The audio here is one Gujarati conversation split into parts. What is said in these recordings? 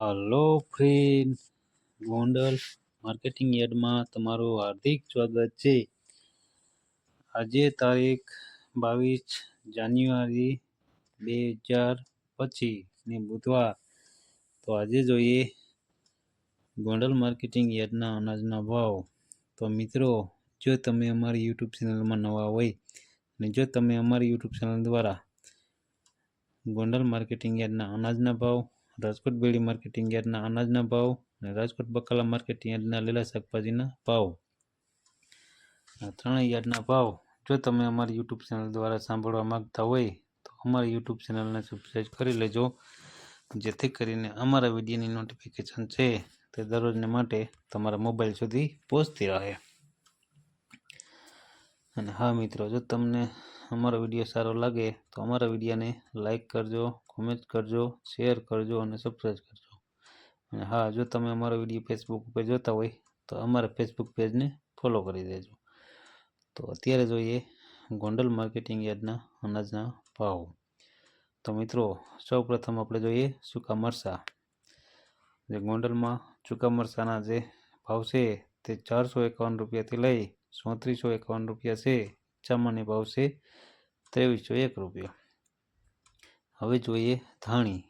હલો ફ્રેન્ડ ગોંડલ માર્કેટિંગ યાર્ડમાં તમારું હાર્દિક સ્વાગત છે. આજે તારીખ બાવીસ જાન્યુઆરી બે હજાર પચીસની બુધવાર. તો આજે જોઈએ ગોંડલ માર્કેટિંગ યાર્ડના અનાજના ભાવ. તો મિત્રો, જો તમે અમારી યુટ્યુબ ચેનલમાં નવા હોય અને જો તમે અમારી યુટ્યુબ ચેનલ દ્વારા ગોંડલ માર્કેટિંગ યાર્ડના અનાજના ભાવ રાજકોટ બેડી માર્કેટિંગ યાર્ડના અનાજના ભાવ અને રાજકોટ બકાલા માર્કેટિંગ યાર્ડના લીલા શાકભાજીના ભાવ. ત્રણેય યાર્ડના ભાવ. જો તમે અમારી યુટ્યુબ ચેનલ દ્વારા સાંભળવા માંગતા હોય, તો અમારી યુટ્યુબ ચેનલને સબસ્ક્રાઈબ કરી લેજો. જેથી કરીને અમારા વિડીયોની નોટિફિકેશન છે તે દરરોજને માટે તમારા મોબાઈલ સુધી પહોંચતી રહે. અને હા મિત્રો, જો તમને અમારો વીડિયો સારો લાગે, તો અમારા વિડીયોને લાઈક કરજો. કોમેન્ટ કરજો શેર કરજો અને સબસ્ક્રાઈબ કરજો. અને હા, જો તમે અમારો વીડિયો ફેસબુક ઉપર જોતા હોય, તો અમારા ફેસબુક પેજને ફોલો કરી દેજો. તો અત્યારે જોઈએ ગોંડલ માર્કેટિંગ યાર્ડના અનાજના ભાવ. તો મિત્રો સૌ પ્રથમ આપણે જોઈએ સૂકા મરચાં. જે ગોંડલમાં સૂકા મરચાંના જે ભાવ છે, તે ચારસો એકાવન રૂપિયાથી લઈ ચોત્રીસો એકાવન રૂપિયા છે. ચામાની ભાવ છે ત્રેવીસો એક રૂપિયા. હવે જોઈએ ધાણી.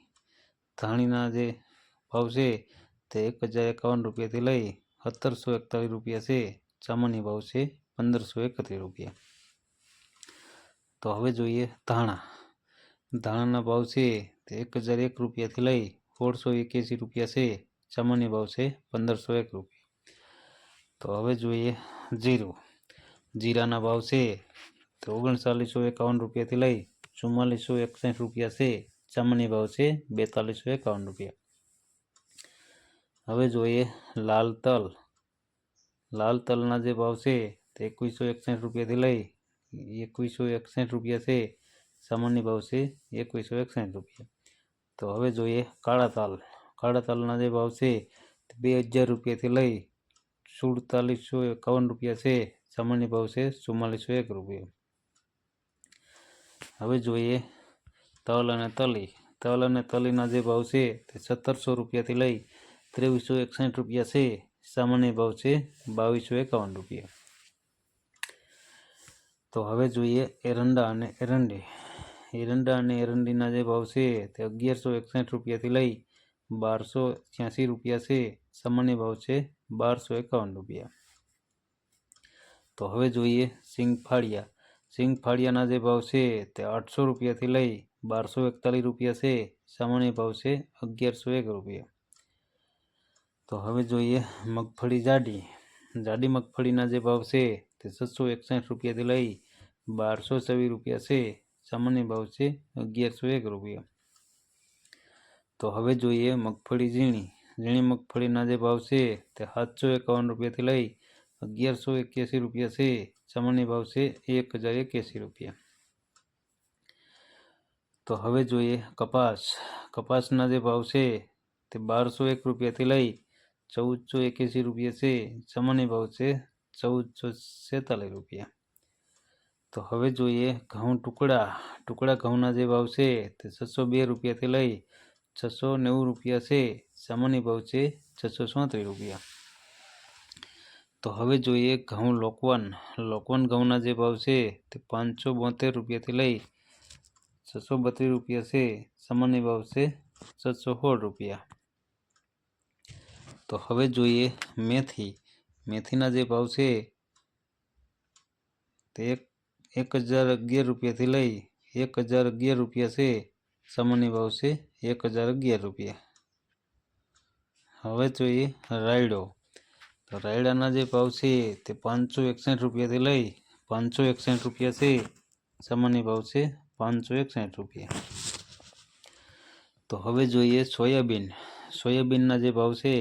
ધાણીના જે ભાવ છે તે એક હજાર એકાવન રૂપિયાથી લઈ સત્તરસો એકતાલીસ રૂપિયા છે. સામાન્ય ભાવ છે પંદરસો એકત્રીસ રૂપિયા. તો હવે જોઈએ ધાણા. ધાણાના ભાવ છે તે એક હજાર એક રૂપિયાથી લઈ સોળસો એક્યાસી રૂપિયા છે. સામાન્ય ભાવ છે પંદરસો એક રૂપિયા. તો હવે જોઈએ જીરું. જીરાના ભાવ છે તો ઓગણચાલીસો એકાવન રૂપિયાથી લઈ ચુમ્માલીસો એકસઠ રૂપિયા છે સામાન્ય ભાવ છે બેતાલીસો એકાવન રૂપિયા. હવે જોઈએ લાલ તલ. લાલ તલના જે ભાવ છે તે એકવીસો એકસઠ રૂપિયાથી લઈ એકવીસો એકસઠ રૂપિયા છે સામાન્ય ભાવ છે એકવીસો એકસઠ રૂપિયા. તો હવે જોઈએ કાળા તાલ. કાળા તાલના જે ભાવ છે તે બે હજાર રૂપિયાથી લઈ સુડતાલીસો એકાવન રૂપિયા છે સામાન્ય ભાવ છે ચુમ્માલીસો એક રૂપિયા. હવે જોઈએ. તલ અને તલી. તલ અને તલીના જે ભાવ છે તે સત્તરસો રૂપિયાથી લઈ ત્રેવીસો એકસઠ રૂપિયા છે. સામાન્ય ભાવ છે બાવીસો એકાવન રૂપિયા. તો હવે જોઈએ એરંડા અને એરંડી. એરંડા અને એરંડીના જે ભાવ છે તે અગિયારસો એકસઠ રૂપિયાથી લઈ બારસો છ્યાસી રૂપિયા છે. સામાન્ય ભાવ છે બારસો એકાવન રૂપિયા. તો હવે જોઈએ સિંગ ફાળિયા સિંગ ફાળિયાના જે ભાવ છે તે આઠસો રૂપિયાથી લઈ બારસો એકતાલીસ રૂપિયા છે. સામાન્ય ભાવ છે અગિયારસો એક રૂપિયા. તો હવે જોઈએ મગફળી જાડી. જાડી મગફળીના જે ભાવ છે તે છસો એકસઠ રૂપિયાથી લઈ બારસો છવ્વીસ રૂપિયા છે. સામાન્ય ભાવ છે અગિયારસો એક રૂપિયા. તો હવે જોઈએ મગફળી ઝીણી. ઝીણી મગફળીના જે ભાવ છે તે સાતસો એકાવન રૂપિયાથી લઈ અગિયારસો એક્યાસી રૂપિયા છે. સામાન્ય ભાવ છે એક હજાર એક્યાસી રૂપિયા. તો હવે જોઈએ કપાસ. કપાસના જે ભાવ છે તે બારસો એક રૂપિયાથી લઈ ચૌદસો એક્યાસી રૂપિયા છે. ચમણની ભાવ છે ચૌદસો છેતાલીસ રૂપિયા. તો હવે જોઈએ ઘઉં ટુકડા. ટુકડા ઘઉંના જે ભાવ છે તે છસો બે રૂપિયાથી લઈ છસો નેવું રૂપિયા છે. સામાન્ય ભાવ છે છસો ચોત્રીસ રૂપિયા. તો હવે જોઈએ ઘઉં લોકવન. લોકવન ઘઉંના જે ભાવ છે તે પાંચસો બોતેર રૂપિયાથી લઈ છસો બત્રીસ રૂપિયા છે. સામાન્ય ભાવ છે છસો સોળ રૂપિયા. તો હવે જોઈએ મેથી. મેથીના જે ભાવ છે તે એક એક હજાર અગિયાર રૂપિયાથી લઈ એક હજાર અગિયાર રૂપિયા છે. સામાન્ય ભાવ છે એક હજાર અગિયાર રૂપિયા. હવે જોઈએ રાયડો. તો રાયડાના જે ભાવ છે તે પાંચસો એકસઠ રૂપિયાથી લઈ પાંચસો એકસઠ રૂપિયા છે સામાન્ય ભાવ છે પાંચસો એકસઠ રૂપિયા. તો હવે જોઈએ સોયાબીન. સોયાબીનના જે ભાવ છે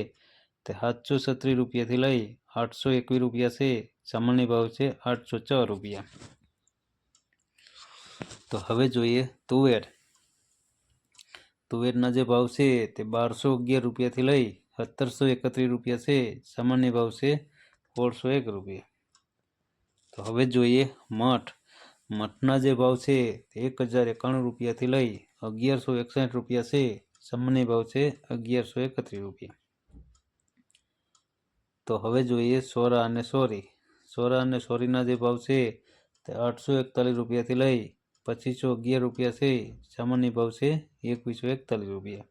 તે સાતસો છત્રીસ રૂપિયાથી લઈ આઠસો એકવીસ રૂપિયા છે. સામાન્ય ભાવ છે આઠસો છ રૂપિયા. તો હવે જોઈએ તુવેર. તુવેરના જે ભાવ છે તે બારસો અગિયાર રૂપિયાથી લઈ સત્તરસો એકત્રીસ રૂપિયા છે, સામાન્ય ભાવ છે સોળસો એક રૂપિયા. તો હવે જોઈએ મઠ. મઠના જે ભાવ છે એક હજાર એકાણું રૂપિયાથી લઈ અગિયારસો એકસઠ રૂપિયા છે, સામાન્ય ભાવ છે અગિયારસો એકત્રીસ રૂપિયા. તો હવે જોઈએ સોરા અને સોરી. સોરા અને સોરીના જે ભાવ છે તે આઠસો એકતાલીસ રૂપિયાથી લઈ પચીસો અગિયાર રૂપિયા છે, સામાન્ય ભાવ છે એકવીસો એકતાલીસ રૂપિયા.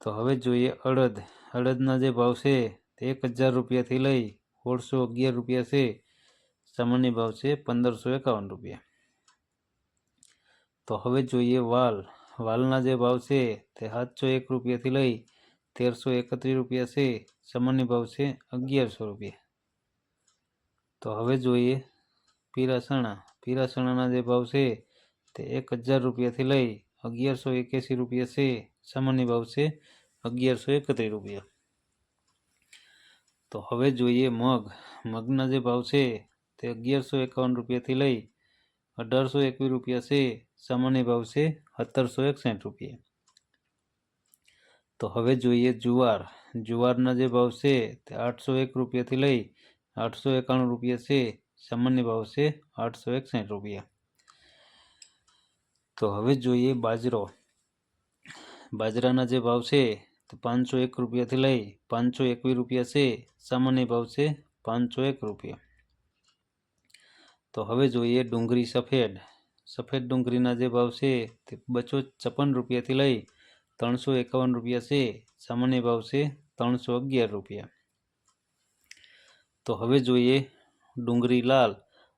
તો હવે જોઈએ અડદ. અડદના જે ભાવ છે તે એક હજાર રૂપિયાથી લઈ સોળસો અગિયાર રૂપિયા છે. સામાન્ય ભાવ છે પંદરસો એકાવન રૂપિયા. તો હવે જોઈએ વાલ. વાલના જે ભાવ છે તે સાતસો એક રૂપિયાથી લઈ તેરસો એકત્રીસ રૂપિયા છે. સામાન્ય ભાવ છે અગિયારસો રૂપિયા. તો હવે જોઈએ પીરાસણા. પીરાસણાના જે ભાવ છે તે એક હજાર રૂપિયાથી લઈ અગિયારસો એક્યાસી રૂપિયા છે. સામાન્ય ભાવ છે અગિયારસો એકત્રીસ રૂપિયા. તો હવે જોઈએ મગ. મગના જે ભાવ છે તે અગિયારસો એકાવન રૂપિયાથી લઈ અઢારસો એકવીસ રૂપિયા છે. સામાન્ય ભાવ છે સત્તરસો એકસઠ રૂપિયા. તો હવે જોઈએ જુવાર. જુવારના જે ભાવ છે તે આઠસો એક રૂપિયાથી લઈ આઠસો એકાણું રૂપિયા છે. સામાન્ય ભાવ છે આઠસો એકસઠ રૂપિયા. તો હવે જોઈએ બાજરો. બાજરાના જે ભાવ છે, તે પાંચસો એક રૂપિયાથી લઈ પાંચસો એકવીસ રૂપિયા છે, સામાન્ય ભાવ છે પાંચસો એક રૂપિયા. તો હવે જોઈએ ડુંગળી સફેદ. સફેદ ડુંગળીના જે ભાવ છે, તે બસો છપ્પન રૂપિયાથી લઈ ત્રણસો એકાવન રૂપિયા છે, સામાન્ય ભાવ છે ત્રણસો અગિયાર રૂપિયા. તો હવે જોઈએ ડુંગળી લાલ.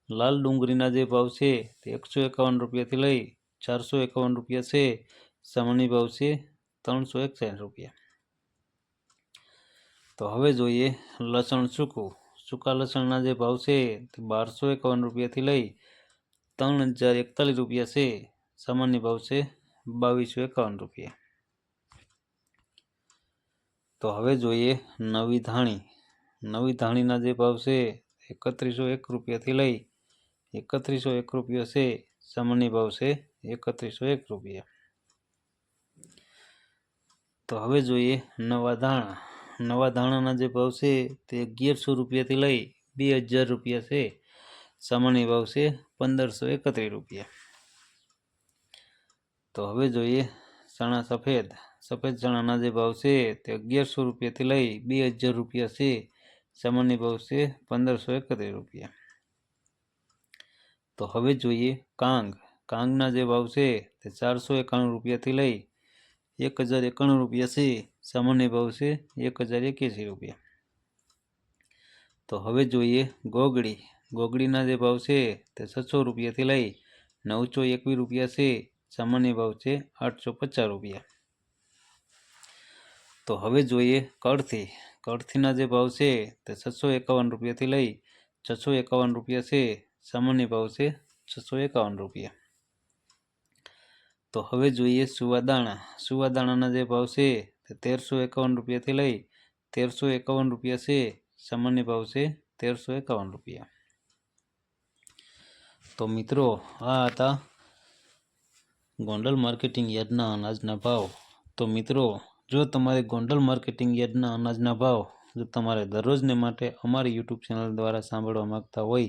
લાલ ડુંગળીના જે ભાવ છે, તે એકસો એકાવન રૂપિયાથી લઈ ચારસો એકાવન રૂપિયા છે સામાન્ય ભાવ છે ત્રણસો એકસાઠ રૂપિયા. તો હવે જોઈએ લસણ સૂકું. સૂકા લસણના જે ભાવ છે તે બારસો એકાવન રૂપિયાથી લઈ ત્રણ હજાર એકતાલીસ રૂપિયા છે. સામાન્ય ભાવ છે બાવીસો એકાવન રૂપિયા. તો હવે જોઈએ નવી ધાણી. નવી ધાણીના જે ભાવ છે એકત્રીસો એક રૂપિયાથી લઈ એકત્રીસો એક રૂપિયા છે. સામાન્ય ભાવ છે એકત્રીસો એક રૂપિયા. તો હવે જોઈએ નવા ધાણા નવા ધાણાના જે ભાવ છે તે અગિયારસો રૂપિયાથી લઈ બે હજાર રૂપિયા છે. સામાન્ય ભાવ છે પંદરસો એકત્રીસ રૂપિયા. તો હવે જોઈએ ચણા સફેદ. સફેદ ચણાના જે ભાવ છે તે અગિયારસો રૂપિયાથી લઈ બે હજાર રૂપિયા છે. સામાન્ય ભાવ છે પંદરસો એકત્રીસ રૂપિયા. તો હવે જોઈએ કાંગ. કાંગના જે ભાવ છે તે ચારસો એકાણું રૂપિયાથી લઈ એક હજાર એકાણું રૂપિયા છે, સામાન્ય ભાવ છે, એક હજાર એક્યાસી રૂપિયા. તો હવે જોઈએ ગોગડી. ગોગડીના જે ભાવ છે તે છસો રૂપિયાથી લઈ નવસો એકવીસ રૂપિયા છે, સામાન્ય ભાવ છે આઠસો પચાસ રૂપિયા. તો હવે જોઈએ કળથી. કળથીના જે ભાવ છે તે છસો એકાવન રૂપિયાથી લઈ છસો એકાવન રૂપિયા છે, સામાન્ય ભાવ છે છસો એકાવન રૂપિયા. તો હવે જોઈએ સુવાદાણા. સુવાદાણાના જે ભાવ છે તેરસો એકાવન રૂપિયાથી લઈ તેરસો એકાવન રૂપિયા છે. સામાન્ય ભાવ છે તેરસો એકાવન રૂપિયા. તો મિત્રો, આ હતા ગોંડલ માર્કેટિંગ યાર્ડના અનાજના ભાવ. તો મિત્રો, જો તમારે ગોંડલ માર્કેટિંગ યાર્ડના અનાજના ભાવ જો તમારે દરરોજને માટે અમારી યુટ્યુબ ચેનલ દ્વારા સાંભળવા માગતા હોય